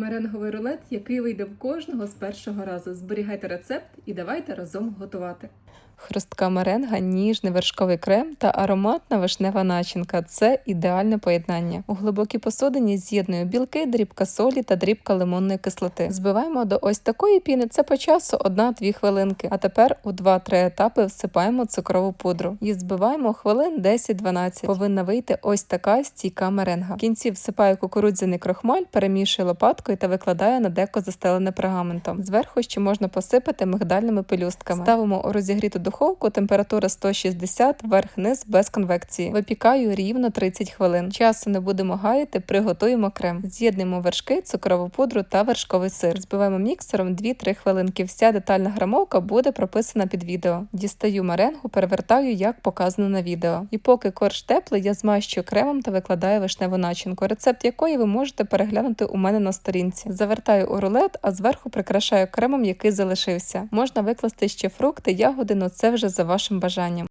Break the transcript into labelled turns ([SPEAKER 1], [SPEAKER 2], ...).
[SPEAKER 1] Меренговий рулет, який вийде в кожного з першого разу. Зберігайте рецепт і давайте разом готувати. Хрустка меренга, ніжний вершковий крем та ароматна вишнева начинка це ідеальне поєднання. У глибокій посудині з'єдную білки, дрібка солі та дрібка лимонної кислоти. Збиваємо до ось такої піни. Це по часу 1-2 хвилинки. А тепер у 2-3 етапи всипаємо цукрову пудру і збиваємо хвилин 10-12. Повинна вийти ось така стійка меренга. В кінці всипаю кукурудзяний крохмаль, перемішую лопаткою та викладаю на деко застелене пергаментом. Зверху ще можна посипати мигдальними пелюстками. Ставимо у розігріту духовку, температура 160, верх-низ без конвекції. Випікаю рівно 30 хвилин. Часу не будемо гаяти, приготуємо крем. З'єднуємо вершки, цукрову пудру та вершковий сир. Збиваємо міксером 2-3 хвилинки. Вся детальна грамовка буде прописана під відео. Дістаю меренгу, перевертаю, як показано на відео. І поки корж теплий, я змащую кремом та викладаю вишневу начинку, рецепт якої ви можете переглянути у мене на сторінці. Завертаю у рулет, а зверху прикрашаю кремом, який залишився. Можна викласти ще фрукти, ягоди, но це вже за вашим бажанням.